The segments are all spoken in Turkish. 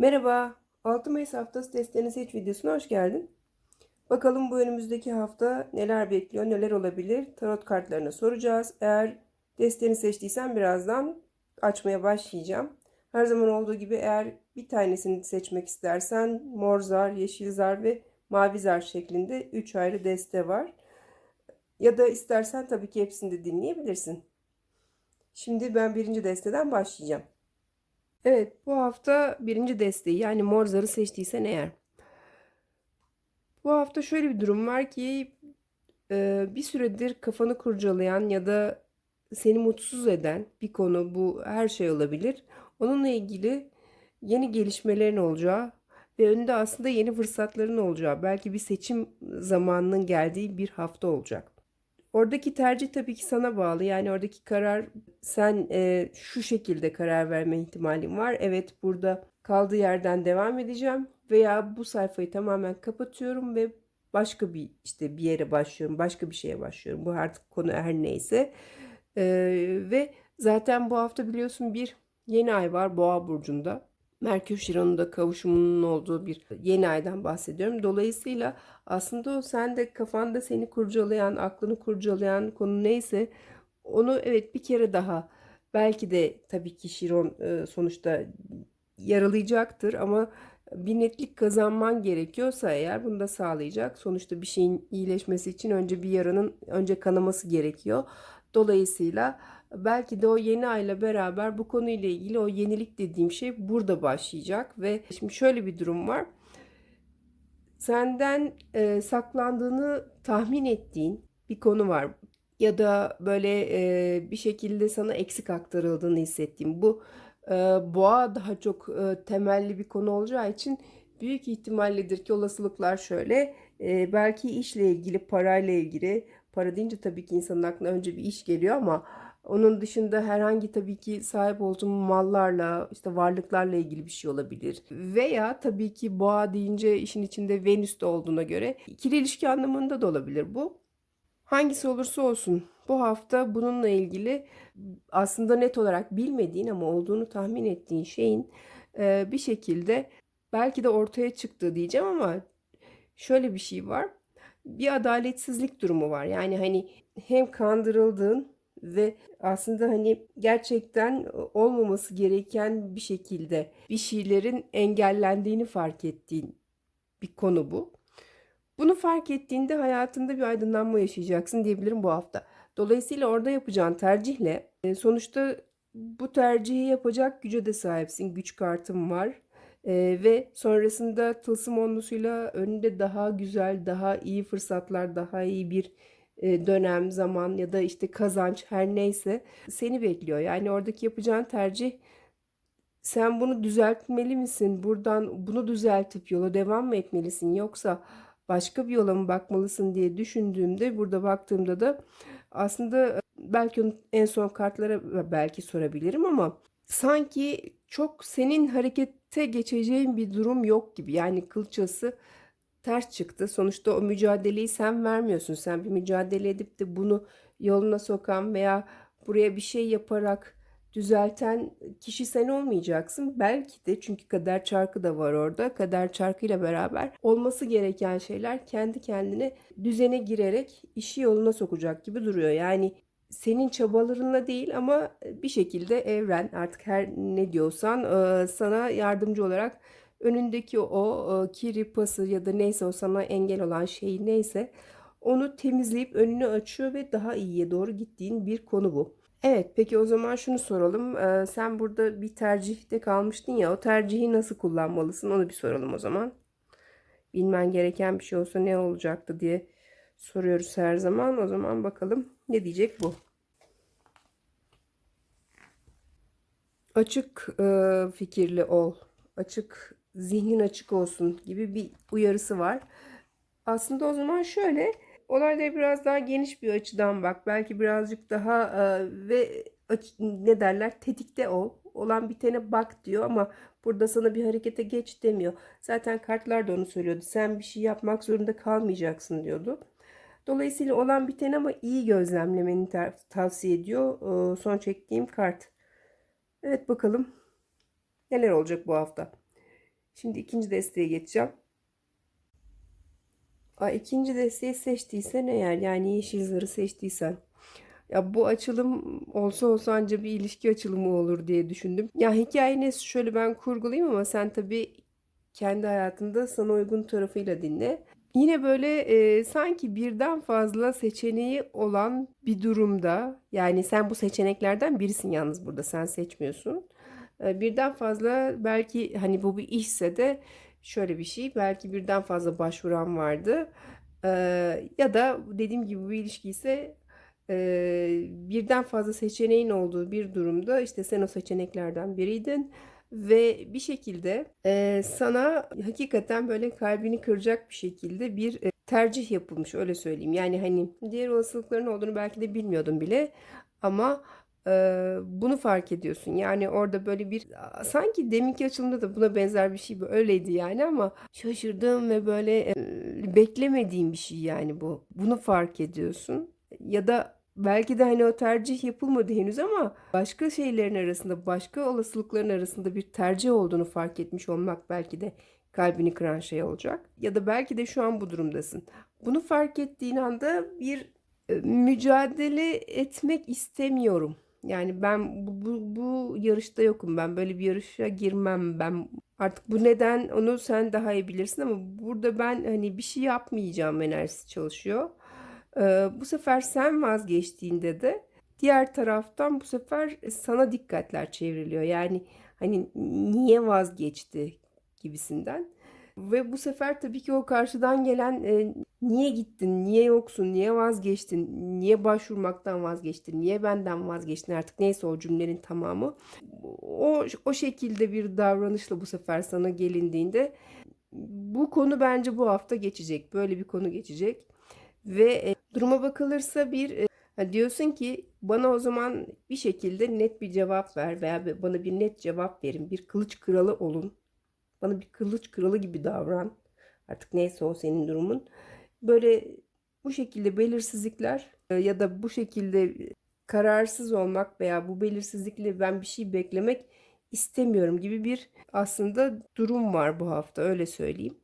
Merhaba, 6 Mayıs haftası desteni seç videosuna hoş geldin. Bakalım bu önümüzdeki hafta neler bekliyor, neler olabilir? Tarot kartlarına soracağız. Eğer desteni seçtiysen birazdan açmaya başlayacağım. Her zaman olduğu gibi eğer bir tanesini seçmek istersen mor zar, yeşil zar ve mavi zar şeklinde 3 ayrı deste var. Ya da istersen tabii ki hepsini de dinleyebilirsin. Şimdi ben birinci desteden başlayacağım. Evet, bu hafta birinci desteği yani mor zarı seçtiysen eğer. Bu hafta şöyle bir durum var ki e, bir süredir kafanı kurcalayan ya da seni mutsuz eden bir konu bu her şey olabilir. Onunla ilgili yeni gelişmelerin olacağı ve önünde aslında yeni fırsatların olacağı, belki bir seçim zamanının geldiği bir hafta olacak. Oradaki tercih tabii ki sana bağlı. Yani oradaki karar sen e, şu şekilde karar verme ihtimalin var. Evet burada kaldığı yerden devam edeceğim veya bu sayfayı tamamen kapatıyorum ve başka bir işte bir yere başlıyorum, başka bir şeye başlıyorum. Bu artık konu her neyse. E, ve zaten bu hafta biliyorsun bir yeni ay var Boğa burcunda. Merkür Şiron'un da kavuşumunun olduğu bir yeni aydan bahsediyorum. Dolayısıyla aslında sen de kafanda seni kurcalayan, aklını kurcalayan konu neyse onu evet bir kere daha belki de tabii ki Şiron e, sonuçta yaralayacaktır ama bir netlik kazanman gerekiyorsa eğer bunu da sağlayacak. Sonuçta bir şeyin iyileşmesi için önce bir yaranın önce kanaması gerekiyor. Dolayısıyla belki de o yeni ayla beraber bu konuyla ilgili o yenilik dediğim şey burada başlayacak. Ve şimdi şöyle bir durum var. Senden e, saklandığını tahmin ettiğin bir konu var. Ya da böyle e, bir şekilde sana eksik aktarıldığını hissettiğim bu e, boğa daha çok e, temelli bir konu olacağı için büyük ihtimalledir ki olasılıklar şöyle. E, belki işle ilgili parayla ilgili para deyince tabii ki insanın aklına önce bir iş geliyor ama onun dışında herhangi tabii ki sahip olduğum mallarla, işte varlıklarla ilgili bir şey olabilir. Veya tabii ki boğa deyince işin içinde Venüs de olduğuna göre ikili ilişki anlamında da olabilir bu. Hangisi olursa olsun bu hafta bununla ilgili aslında net olarak bilmediğin ama olduğunu tahmin ettiğin şeyin bir şekilde belki de ortaya çıktı diyeceğim ama şöyle bir şey var. Bir adaletsizlik durumu var. Yani hani hem kandırıldığın ve aslında hani gerçekten olmaması gereken bir şekilde bir şeylerin engellendiğini fark ettiğin bir konu bu. Bunu fark ettiğinde hayatında bir aydınlanma yaşayacaksın diyebilirim bu hafta. Dolayısıyla orada yapacağın tercihle e, sonuçta bu tercihi yapacak güce de sahipsin. Güç kartın var. Ee, ve sonrasında tılsım onlusuyla önünde daha güzel, daha iyi fırsatlar, daha iyi bir e, dönem, zaman ya da işte kazanç her neyse seni bekliyor. Yani oradaki yapacağın tercih sen bunu düzeltmeli misin? Buradan bunu düzeltip yola devam mı etmelisin? Yoksa başka bir yola mı bakmalısın diye düşündüğümde burada baktığımda da aslında e, belki en son kartlara belki sorabilirim ama sanki çok senin harekete geçeceğin bir durum yok gibi. Yani kılçası ters çıktı. Sonuçta o mücadeleyi sen vermiyorsun. Sen bir mücadele edip de bunu yoluna sokan veya buraya bir şey yaparak düzelten kişi sen olmayacaksın. Belki de çünkü kader çarkı da var orada. Kader çarkıyla beraber olması gereken şeyler kendi kendine düzene girerek işi yoluna sokacak gibi duruyor. Yani senin çabalarınla değil ama bir şekilde evren artık her ne diyorsan sana yardımcı olarak önündeki o e, kiri pası ya da neyse o sana engel olan şey neyse onu temizleyip önünü açıyor ve daha iyiye doğru gittiğin bir konu bu. Evet peki o zaman şunu soralım. Sen burada bir tercihte kalmıştın ya o tercihi nasıl kullanmalısın onu bir soralım o zaman. Bilmen gereken bir şey olsa ne olacaktı diye soruyoruz her zaman. O zaman bakalım ne diyecek bu. Açık e, fikirli ol. Açık zihnin açık olsun gibi bir uyarısı var. Aslında o zaman şöyle olaylara biraz daha geniş bir açıdan bak. Belki birazcık daha e, ve ne derler tetikte ol. Olan bitene bak diyor ama burada sana bir harekete geç demiyor. Zaten kartlar da onu söylüyordu. Sen bir şey yapmak zorunda kalmayacaksın diyordu. Dolayısıyla olan biten ama iyi gözlemlemeni tavsiye ediyor. Son çektiğim kart. Evet bakalım neler olacak bu hafta. Şimdi ikinci desteğe geçeceğim. Aa, ikinci desteği seçtiysen eğer yani yeşil zarı seçtiysen ya bu açılım olsa olsa anca bir ilişki açılımı olur diye düşündüm. Ya hikayeni şöyle ben kurgulayayım ama sen tabii kendi hayatında sana uygun tarafıyla dinle. Yine böyle e, sanki birden fazla seçeneği olan bir durumda yani sen bu seçeneklerden birisin yalnız burada sen seçmiyorsun. E, birden fazla belki hani bu bir işse de şöyle bir şey belki birden fazla başvuran vardı. E, ya da dediğim gibi bir ilişki ise e, birden fazla seçeneğin olduğu bir durumda işte sen o seçeneklerden biriydin ve bir şekilde e, sana hakikaten böyle kalbini kıracak bir şekilde bir e, tercih yapılmış öyle söyleyeyim. Yani hani diğer olasılıkların olduğunu belki de bilmiyordun bile ama e, bunu fark ediyorsun. Yani orada böyle bir sanki deminki açılımda da buna benzer bir şey öyleydi yani ama şaşırdım ve böyle e, beklemediğim bir şey yani bu. Bunu fark ediyorsun ya da belki de hani o tercih yapılmadı henüz ama başka şeylerin arasında, başka olasılıkların arasında bir tercih olduğunu fark etmiş olmak belki de kalbini kıran şey olacak. Ya da belki de şu an bu durumdasın. Bunu fark ettiğin anda bir e, mücadele etmek istemiyorum. Yani ben bu, bu, bu yarışta yokum. Ben böyle bir yarışa girmem. Ben artık bu neden onu sen daha iyi bilirsin ama burada ben hani bir şey yapmayacağım enerjisi çalışıyor. Ee, bu sefer sen vazgeçtiğinde de diğer taraftan bu sefer sana dikkatler çevriliyor. Yani hani niye vazgeçti gibisinden. Ve bu sefer tabii ki o karşıdan gelen e, niye gittin, niye yoksun, niye vazgeçtin, niye başvurmaktan vazgeçtin, niye benden vazgeçtin artık neyse o cümlenin tamamı. O, o şekilde bir davranışla bu sefer sana gelindiğinde bu konu bence bu hafta geçecek. Böyle bir konu geçecek. Ve e, duruma bakılırsa bir e, diyorsun ki bana o zaman bir şekilde net bir cevap ver veya bana bir net cevap verin. Bir kılıç kralı olun. Bana bir kılıç kralı gibi davran. Artık neyse o senin durumun. Böyle bu şekilde belirsizlikler e, ya da bu şekilde kararsız olmak veya bu belirsizlikle ben bir şey beklemek istemiyorum gibi bir aslında durum var bu hafta öyle söyleyeyim.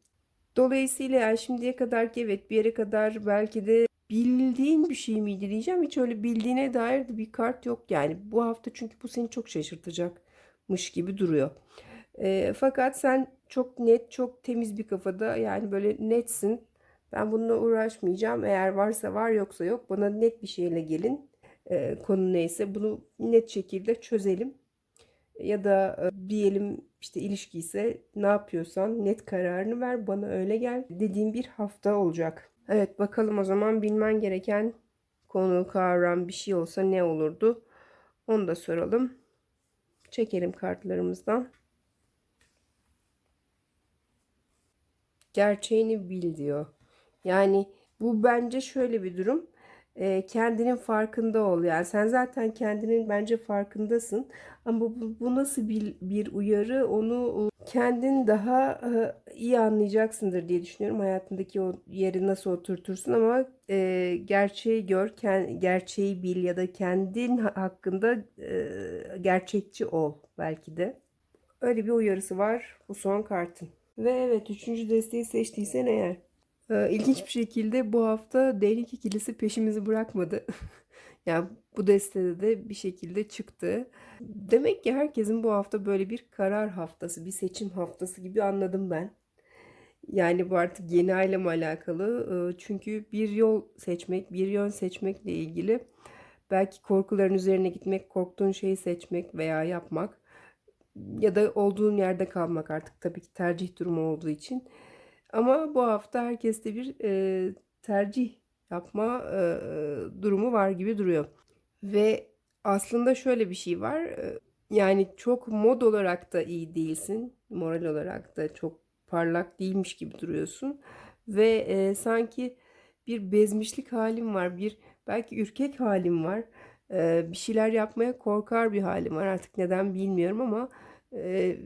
Dolayısıyla yani şimdiye kadar ki evet bir yere kadar belki de bildiğin bir şey miydi diyeceğim. Hiç öyle bildiğine dair de bir kart yok yani. Bu hafta çünkü bu seni çok şaşırtacakmış gibi duruyor. E, fakat sen çok net, çok temiz bir kafada yani böyle netsin. Ben bununla uğraşmayacağım. Eğer varsa var yoksa yok. Bana net bir şeyle gelin. E, konu neyse bunu net şekilde çözelim. Ya da e, diyelim işte ilişki ise ne yapıyorsan net kararını ver bana öyle gel dediğim bir hafta olacak. Evet bakalım o zaman bilmen gereken konu kavram bir şey olsa ne olurdu? Onu da soralım. Çekelim kartlarımızdan. Gerçeğini bil diyor. Yani bu bence şöyle bir durum e, kendinin farkında ol. Yani sen zaten kendinin bence farkındasın. Ama bu, bu nasıl bir, bir uyarı onu kendin daha e, iyi anlayacaksındır diye düşünüyorum. Hayatındaki o yeri nasıl oturtursun ama e, gerçeği gör, kend, gerçeği bil ya da kendin hakkında e, gerçekçi ol belki de. Öyle bir uyarısı var bu son kartın. Ve evet üçüncü desteği seçtiysen eğer ee, ilginç bir şekilde bu hafta değnek ikilisi peşimizi bırakmadı. yani bu destede de bir şekilde çıktı. Demek ki herkesin bu hafta böyle bir karar haftası, bir seçim haftası gibi anladım ben. Yani bu artık yeni ailem alakalı. Çünkü bir yol seçmek, bir yön seçmekle ilgili belki korkuların üzerine gitmek, korktuğun şeyi seçmek veya yapmak ya da olduğun yerde kalmak artık tabii ki tercih durumu olduğu için ama bu hafta herkeste bir e, tercih yapma e, durumu var gibi duruyor. Ve aslında şöyle bir şey var. E, yani çok mod olarak da iyi değilsin. Moral olarak da çok parlak değilmiş gibi duruyorsun. Ve e, sanki bir bezmişlik halim var. Bir belki ürkek halim var. E, bir şeyler yapmaya korkar bir halim var. Artık neden bilmiyorum ama ee,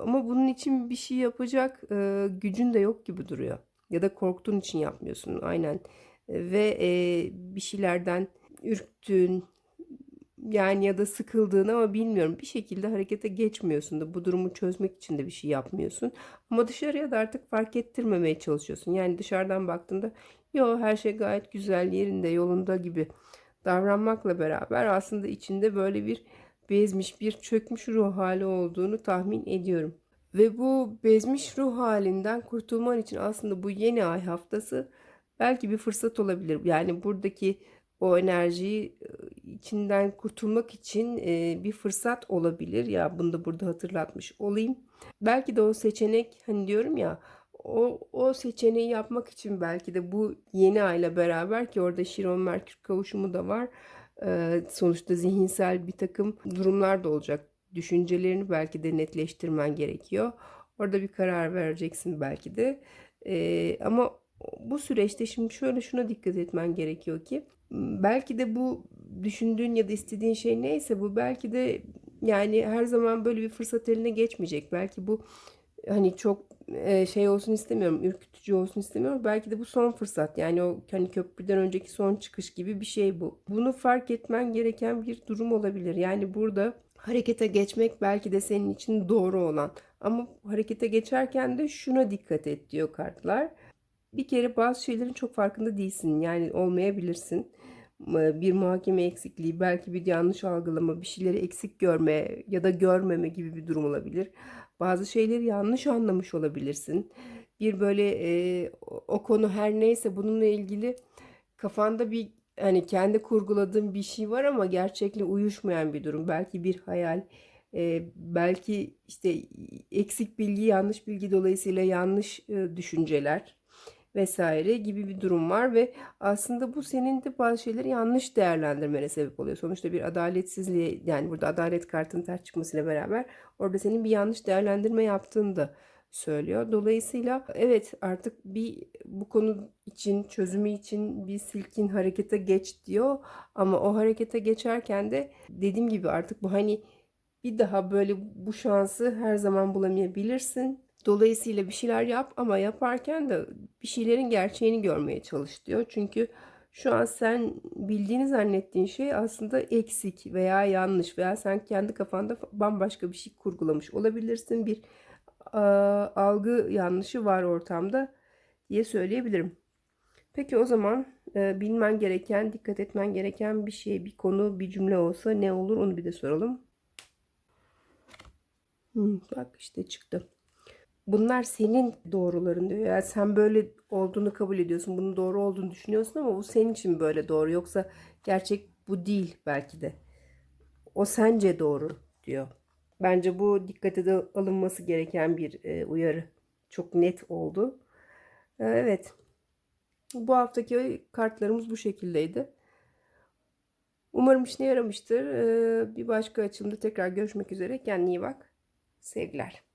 ama bunun için bir şey yapacak e, gücün de yok gibi duruyor. Ya da korktuğun için yapmıyorsun aynen. Ve e, bir şeylerden ürktüğün yani ya da sıkıldığını ama bilmiyorum bir şekilde harekete geçmiyorsun da bu durumu çözmek için de bir şey yapmıyorsun. Ama dışarıya da artık fark ettirmemeye çalışıyorsun. Yani dışarıdan baktığında yo her şey gayet güzel yerinde yolunda gibi davranmakla beraber aslında içinde böyle bir bezmiş bir çökmüş ruh hali olduğunu tahmin ediyorum. Ve bu bezmiş ruh halinden kurtulman için aslında bu yeni ay haftası belki bir fırsat olabilir. Yani buradaki o enerjiyi içinden kurtulmak için bir fırsat olabilir. Ya bunu da burada hatırlatmış olayım. Belki de o seçenek hani diyorum ya o, o seçeneği yapmak için belki de bu yeni ayla beraber ki orada Şiron Merkür kavuşumu da var. Sonuçta zihinsel bir takım durumlar da olacak. Düşüncelerini belki de netleştirmen gerekiyor. Orada bir karar vereceksin belki de. E, ama bu süreçte şimdi şöyle şuna dikkat etmen gerekiyor ki belki de bu düşündüğün ya da istediğin şey neyse bu belki de yani her zaman böyle bir fırsat eline geçmeyecek. Belki bu hani çok e, şey olsun istemiyorum, ürkütücü olsun istemiyorum. Belki de bu son fırsat. Yani o hani köprüden önceki son çıkış gibi bir şey bu. Bunu fark etmen gereken bir durum olabilir. Yani burada harekete geçmek belki de senin için doğru olan. Ama harekete geçerken de şuna dikkat et diyor kartlar bir kere bazı şeylerin çok farkında değilsin. Yani olmayabilirsin. Bir muhakeme eksikliği, belki bir yanlış algılama, bir şeyleri eksik görme ya da görmeme gibi bir durum olabilir. Bazı şeyleri yanlış anlamış olabilirsin. Bir böyle e, o konu her neyse bununla ilgili kafanda bir hani kendi kurguladığın bir şey var ama gerçekle uyuşmayan bir durum. Belki bir hayal, e, belki işte eksik bilgi, yanlış bilgi dolayısıyla yanlış e, düşünceler vesaire gibi bir durum var ve aslında bu senin de bazı şeyleri yanlış değerlendirmene sebep oluyor. Sonuçta bir adaletsizliğe yani burada adalet kartının ters çıkmasıyla beraber orada senin bir yanlış değerlendirme yaptığını da söylüyor. Dolayısıyla evet artık bir bu konu için çözümü için bir silkin harekete geç diyor ama o harekete geçerken de dediğim gibi artık bu hani bir daha böyle bu şansı her zaman bulamayabilirsin Dolayısıyla bir şeyler yap ama yaparken de bir şeylerin gerçeğini görmeye çalış diyor. Çünkü şu an sen bildiğini zannettiğin şey aslında eksik veya yanlış veya sen kendi kafanda bambaşka bir şey kurgulamış olabilirsin. Bir a, algı yanlışı var ortamda diye söyleyebilirim. Peki o zaman e, bilmen gereken, dikkat etmen gereken bir şey, bir konu, bir cümle olsa ne olur onu bir de soralım. Hmm, bak işte çıktı bunlar senin doğruların diyor. Yani sen böyle olduğunu kabul ediyorsun. Bunun doğru olduğunu düşünüyorsun ama bu senin için böyle doğru. Yoksa gerçek bu değil belki de. O sence doğru diyor. Bence bu dikkate de alınması gereken bir e, uyarı. Çok net oldu. E, evet. Bu haftaki kartlarımız bu şekildeydi. Umarım işine yaramıştır. E, bir başka açımda tekrar görüşmek üzere. Kendine iyi bak. Sevgiler.